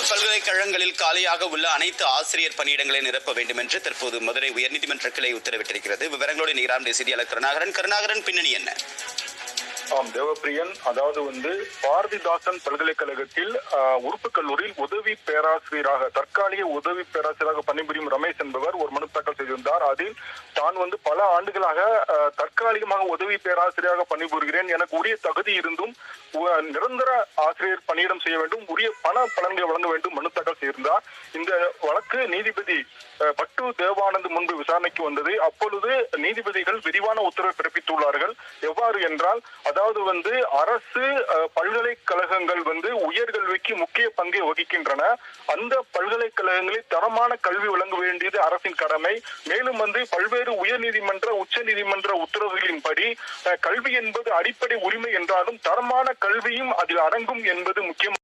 பல்கலைக்கழகங்களில் காலியாக உள்ள அனைத்து ஆசிரியர் பணியிடங்களை நிரப்ப வேண்டும் என்று தற்போது மதுரை உயர்நீதிமன்ற கிளை உத்தரவிட்டிருக்கிறது. விவரங்களோடு நீராம் செய்தியாளர் கருணாகரன் கருணாகரன் பின்னணி என்ன? ஆம் தேவப்பிரியன் அதாவது வந்து பாரதிதாசன் பல்கலைக்கழகத்தில் உறுப்பு கல்லூரியில் உதவி பேராசிரியராக தற்காலிக உதவி பேராசிரியராக பணிபுரியும் ரமேஷ் என்பவர் ஒரு மனு தாக்கல் செய்திருந்தார் அதில் தான் வந்து பல ஆண்டுகளாக தற்காலிகமாக உதவி பேராசிரியராக பணிபுரிகிறேன். எனக்கு உரிய தகுதி இருந்தும் நிரந்தர ஆசிரியர் பணியிடம் செய்ய வேண்டும். உரிய பண பலன்களை வழங்க வேண்டும். மனு தாக்கல் செய்திருந்தார். இந்த வழக்கு நீதிபதி பட்டு தேவானந்த் முன்பு விசாரணைக்கு வந்தது. அப்பொழுது நீதிபதிகள் விரிவான உத்தரவை பிறப்பித்துள்ளார்கள். எவ்வாறு என்றால் அதாவது வந்து அரசு பல்கலைக்கழகங்கள் வந்து உயர்கல்விக்கு முக்கிய பங்கை வகிக்கின்றன. அந்த பல்கலைக்கழகங்களில் தரமான கல்வி வழங்க வேண்டியது அரசின் கடமை. மேலும் வந்து பல்வேறு உயர்நீதிமன்ற உச்ச நீதிமன்ற உத்தரவுகளின்படி கல்வி என்பது அடிப்படை உரிமை என்றாலும் தரமான கல்வியும் அதில் அடங்கும் என்பது முக்கியம்.